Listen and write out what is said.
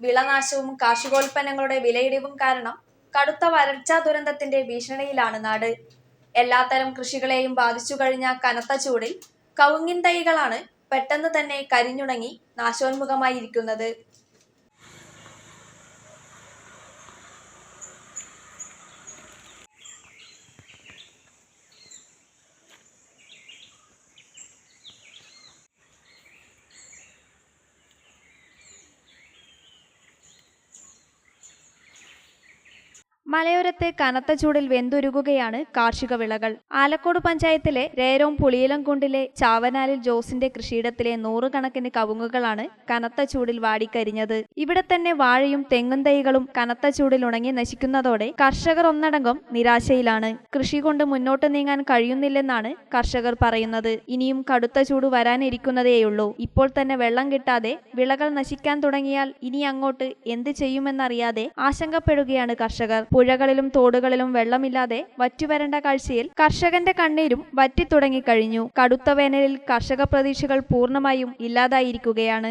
വിളനാശവും കാർഷികോൽപ്പന്നങ്ങളുടെ വിലയിടിവും കാരണം കടുത്ത വരൾച്ചാ ദുരന്തത്തിന്റെ ഭീഷണിയിലാണ് നാട്. എല്ലാത്തരം കൃഷികളെയും ബാധിച്ചു കഴിഞ്ഞ കനത്ത ചൂടിൽ കവുങ്ങിൻ തൈകളാണ് പെട്ടെന്ന് തന്നെ കരിഞ്ഞുണങ്ങി നാശോന്മുഖമായിരിക്കുന്നത്. മലയോരത്തെ കനത്ത ചൂടിൽ വെന്തുരുകുകയാണ് കാർഷിക വിളകൾ. ആലക്കോട് പഞ്ചായത്തിലെ രേരോം പുളിയിലംകുണ്ടിലെ ചാവനാലിൽ ജോസിന്റെ കൃഷിയിടത്തിലെ നൂറുകണക്കിന് കവുങ്ങുകളാണ് കനത്ത ചൂടിൽ വാടിക്കരിഞ്ഞത്. ഇവിടെ തന്നെ വാഴയും തെങ്ങും തൈകളും കനത്ത ചൂടിൽ ഉണങ്ങി നശിക്കുന്നതോടെ കർഷകർ ഒന്നടങ്കം നിരാശയിലാണ്. കൃഷി കൊണ്ട് മുന്നോട്ട് നീങ്ങാൻ കഴിയുന്നില്ലെന്നാണ് കർഷകർ പറയുന്നത്. ഇനിയും കടുത്ത ചൂട് വരാനിരിക്കുന്നതേയുള്ളൂ. ഇപ്പോൾ തന്നെ വെള്ളം കിട്ടാതെ വിളകൾ നശിക്കാൻ തുടങ്ങിയാൽ ഇനി അങ്ങോട്ട് എന്ത് ചെയ്യുമെന്നറിയാതെ ആശങ്കപ്പെടുകയാണ് കർഷകർ. പുഴകളിലും തോടുകളിലും വെള്ളമില്ലാതെ വറ്റുവരേണ്ട കാഴ്ചയിൽ കർഷകന്റെ കണ്ണീരും വറ്റിത്തുടങ്ങിക്കഴിഞ്ഞു. കടുത്ത വേനലിൽ കർഷക പ്രതീക്ഷകൾ പൂർണമായും ഇല്ലാതായിരിക്കുകയാണ്.